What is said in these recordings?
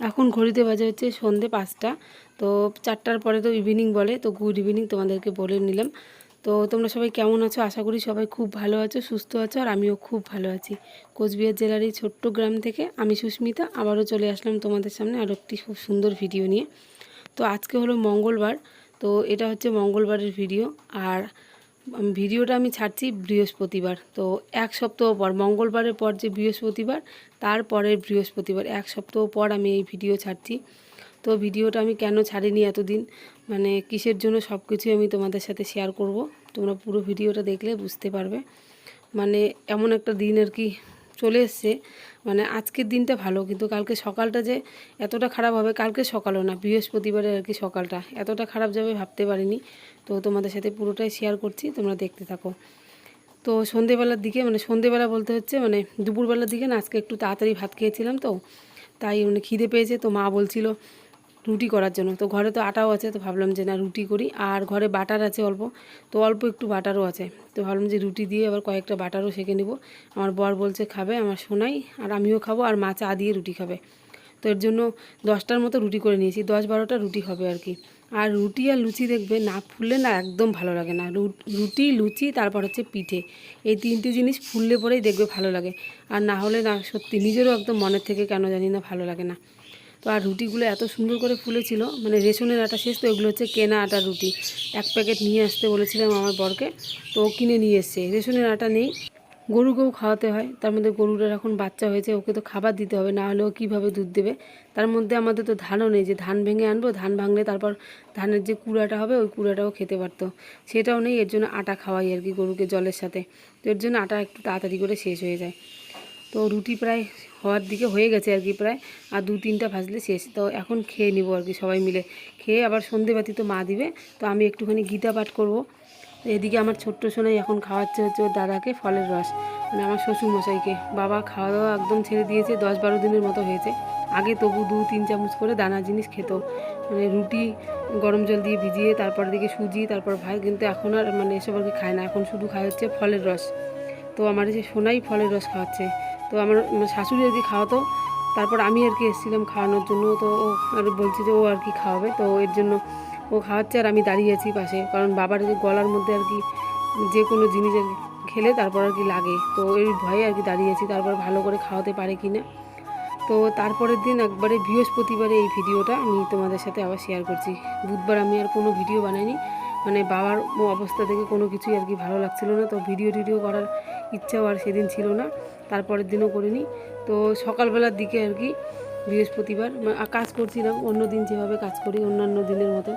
এখন ঘড়িতে বাজে হচ্ছে সন্ধে পাঁচটা। তো চারটার পরে তো ইভিনিং বলে, তো গুড ইভিনিং তোমাদেরকে বলে নিলাম। তো তোমরা সবাই কেমন আছো? আশা করি সবাই খুব ভালো আছো, সুস্থ আছো, আর আমিও খুব ভালো আছি। কোচবিহার জেলার এই ছোট্ট গ্রাম থেকে আমি সুস্মিতা, আবারও চলে আসলাম তোমাদের সামনে আরও একটি খুব সুন্দর ভিডিও নিয়ে। তো আজকে হলো মঙ্গলবার, তো এটা হচ্ছে মঙ্গলবারের ভিডিও আর ভিডিওটা আমি ছাড়ছি বৃহস্পতিবার। তো এক সপ্তাহ পর, মঙ্গলবারের পর যে বৃহস্পতিবার তারপরের বৃহস্পতিবার। এক সপ্তাহ পর আমি এই ভিডিও ছাড়ছি। তো ভিডিওটা আমি কেন ছাড়িনি এতদিন? মানে কিসের জন্য সব কিছুই আমি তোমাদের সাথে শেয়ার করব। তোমরা পুরো ভিডিওটা দেখলে বুঝতে পারবে। মানে এমন একটা দিন আর কি চলে এসছে। মানে আজকের দিনটা ভালো, কিন্তু কালকে সকালটা যে এতটা খারাপ হবে, কালকে সকালও না বৃহস্পতিবারের আর কি সকালটা। এতটা খারাপ যাবে ভাবতে পারিনি। তো তোমাদের সাথে পুরোটাই শেয়ার করছি, তোমরা দেখতে থাকো। তো সন্ধেবেলার দিকে মানে সন্ধেবেলা বলতে হচ্ছে মানে দুপুরবেলার দিকে না, আজকে একটু তাড়াতাড়ি ভাত খেয়েছিলাম তো, তাই মানে খিদে পেয়েছে, তো মা বলছিল রুটি করার জন্য। তো ঘরে তো আটাও আছে, তো ভাবলাম যে না, রুটি করি। আর ঘরে বাটার আছে অল্প, তো অল্প একটু বাটারও আছে। তো ভাবলাম যে রুটি দিয়ে আবার কয়েকটা বাটারও সেঁকে নেব। আমার বর বলছে, খাবে, আমার সোনাই, আর আমিও খাব, আর মা চা দিয়ে রুটি খাবে। তো এর জন্য দশটার মতো রুটি করে নিয়েছি, দশ বারোটা রুটি হবে আর কি। আর রুটি আর লুচি দেখবে, না ফুললে না একদম ভালো লাগে না। রুটি, লুচি, তারপর হচ্ছে পিঠে। এই তিনটে জিনিস ফুললে পরেই দেখবে ভালো লাগে। আর না হলে না সত্যি, নিজেরও একদম মনের থেকে কেন জানি না ভালো লাগে না। তো আর রুটিগুলো এত সুন্দর করে ফুলেছিল। মানে রেশনের আটা শেষ, তো এগুলো হচ্ছে কেনা আটার রুটি। এক প্যাকেট নিয়ে আসতে বলেছিলাম আমার বরকে, তো ও কিনে নিয়ে এসছে। রেশনের আটা নেই গরুকেও খাওয়াতে হয়। তার মধ্যে গরুটার এখন বাচ্চা হয়েছে, ওকে তো খাবার দিতে হবে, না হলে ও কীভাবে দুধ দেবে? তার মধ্যে আমাদের তো ধানও নেই, যে ধান ভেঙে আনব, ধান ভাঙলে তারপর ধানের যে কুড়াটা হবে, ওই কুড়াটাও খেতে পারতো। সেটাও নেই, এর জন্য আটা খাওয়াই আর কি গরুকে জলের সাথে। তো এর জন্য আটা একটু তাড়াতাড়ি করে শেষ হয়ে যায়। তো রুটি প্রায় হওয়ার দিকে হয়ে গেছে আর কি প্রায়। আর দু, তিনটা ভাজলে শেষ। তো এখন খেয়ে নিব আর কি সবাই মিলে। খেয়ে আবার সন্ধেবাতি তো মা দিবে। তো আমি একটুখানি গীতা পাঠ করব। এদিকে আমার ছোট্ট সোনাই এখন খাওয়াচ্ছে হচ্ছে ওর দাদাকে ফলের রস। মানে আমার শ্বশুর মশাইকে বাবা খাওয়া দাওয়া একদম ছেড়ে দিয়েছে দশ বারো দিনের মতো হয়েছে। আগে তবু দু, তিন চামচ করে দানা জিনিস খেত। মানে রুটি, গরম জল দিয়ে ভিজিয়ে, তারপর দিকে সুজি, তারপর ভাই কিন্তু এখন আর মানে এসব আর কি খায় না। এখন শুধু খায় হচ্ছে ফলের রস। তো আমার যে সোনাই ফলের রস খাওয়াচ্ছে। তো আমার আমার শাশুড়ি আর কি খাওয়াতো। তারপর আমি আর কি এসেছিলাম খাওয়ানোর জন্য, তো ও আর বলছে যে ও আর কি খাওয়াবে। তো এর জন্য ও খাওয়াচ্ছে আর আমি দাঁড়িয়ে আছি পাশে, কারণ বাবার গলার মধ্যে আর কি যে কোনো জিনিস আর খেলে তারপর আর কি লাগে। তো এই ভয়ে আর কি দাঁড়িয়ে আছি, তারপর ভালো করে খাওয়াতে পারে কি না। তো তারপরের দিন একবারে বৃহস্পতিবারে এই ভিডিওটা আমি তোমাদের সাথে আবার শেয়ার করছি। বুধবার আমি আর কোনো ভিডিও বানাইনি মানে বাবার অবস্থা থেকে কোনো কিছুই আর কি ভালো লাগছিল না। তো ভিডিও টিডিও করার ইচ্ছাও আর সেদিন ছিল না। তারপরের দিনও করিনি। তো সকালবেলার দিকে আর কি বৃহস্পতিবার কাজ করছিলাম অন্য দিন যেভাবে কাজ করি, অন্যান্য দিনের মতো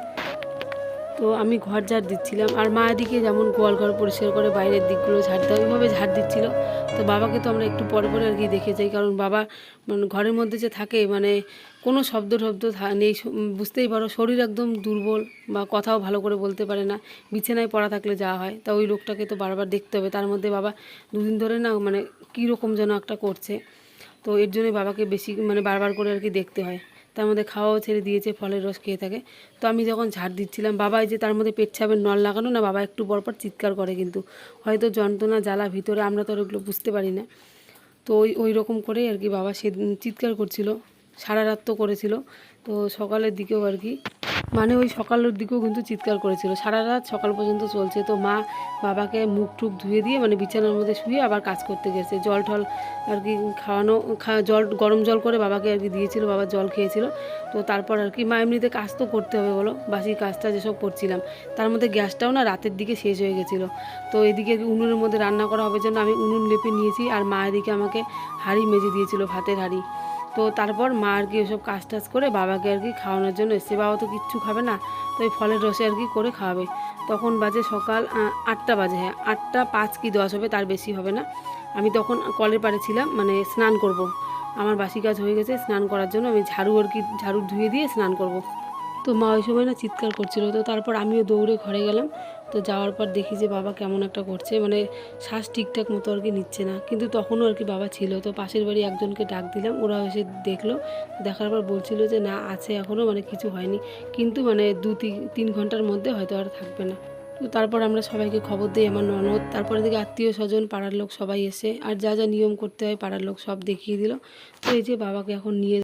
তো আমি ঘর ঝাড় দিচ্ছিলাম। আর মা এদিকে যেমন গোয়াল ঘর পরিষ্কার করে বাইরের দিকগুলো ঝাড় দেয়, ওইভাবে ঝাড় দিচ্ছিল। তো বাবাকে তো আমরা একটু পরে পরে আর কি দেখে যাই, কারণ বাবা মানে ঘরের মধ্যে যে থাকে মানে কোনো শব্দ টব্দ থা- নেই বুঝতেই পারো, শরীর একদম দুর্বল বা কথাও ভালো করে বলতে পারে না, বিছানায় পড়া থাকলে যাওয়া হয়। তা ওই লোকটাকে তো বারবার দেখতে হবে। তার মধ্যে বাবা দুদিন ধরে না মানে কীরকম যেন একটা করছে। তো এর জন্যই বাবাকে বেশি মানে বারবার করে আর কি দেখতে হয়। তার মধ্যে খাওয়াও ছেড়ে দিয়েছে, ফলের রস খেয়ে থাকে। তো আমি যখন ঝাড় দিচ্ছিলাম বাবা যে তার মধ্যে পেট ছাপের নল লাগানো না, বাবা একটু পরপর চিৎকার করে কিন্তু। হয়তো যন্ত্রণা, জ্বালা ভিতরে আমরা তো আর ওগুলো বুঝতে পারি না। তো ওই ওই রকম করেই আর কি বাবা সে চিৎকার করছিল, সারা রাত তো করেছিল। তো সকালের দিকেও আর কি মানে ওই সকালের দিকেও কিন্তু চিৎকার করেছিল। সারা রাত সকাল পর্যন্ত চলছে। তো মা বাবাকে মুখ টুক ধুয়ে দিয়ে মানে বিছানার মধ্যে শুয়ে আবার কাজ করতে গেছে। জল টল আর কি খাওয়ানো জল, গরম জল করে বাবাকে আর কি দিয়েছিল। বাবা জল খেয়েছিল। তো তারপর আর কি মা এমনিতে কাজ তো করতে হবে বলো। বাসি কাজটা যেসব করছিলাম, তার মধ্যে গ্যাসটাও না রাতের দিকে শেষ হয়ে গেছিল। তো এদিকে উনুনের মধ্যে রান্না করা হবে জন্য আমি উনুন লেপে নিয়েছি। আর মা এদিকে আমাকে হাঁড়ি মেজে দিয়েছিল, ভাতের হাঁড়ি। তো তারপর মা আর কি ওসব কাজ টাজ করে বাবাকে আর কি খাওয়ানোর জন্য এসছে বাবা তো কিচ্ছু খাবে না, তো ওই ফলের রসে আর কি করে খাওয়াবে তখন বাজে সকাল আটটা বাজে হ্যাঁ আটটা পাঁচ কি দশ হবে তার বেশি হবে না আমি তখন কলের পাড়ে ছিলাম মানে স্নান করব। আমার বাসি কাজ হয়ে গেছে, স্নান করার জন্য আমি ঝাড়ু আর কি, ঝাড়ু ধুয়ে দিয়ে স্নান করব। তো মা ওই সময় না চিৎকার করছিল। তো তারপর আমিও দৌড়ে ঘরে গেলাম। তো যাওয়ার পর দেখি যে বাবা কেমন একটা করছে। মানে শ্বাস ঠিকঠাক মতো আর কি নিচ্ছে না। কিন্তু তখনও আর কি বাবা ছিল। তো পাশের বাড়ি একজনকে ডাক দিলাম। ওরা এসে দেখল। দেখার পর বলছিল যে, না, আছে এখনও মানে কিছু হয়নি। কিন্তু মানে দু তিন- তিন ঘণ্টার মধ্যে হয়তো আর থাকবে না। তো তারপর আমরা সবাইকে খবর দিই আমার ননদ। তারপরে দিকে আত্মীয় স্বজন, পাড়ার লোক সবাই এসে আর যা যা নিয়ম করতে হয় পাড়ার লোক সব দেখিয়ে দিল। তো এই যে বাবাকে এখন নিয়ে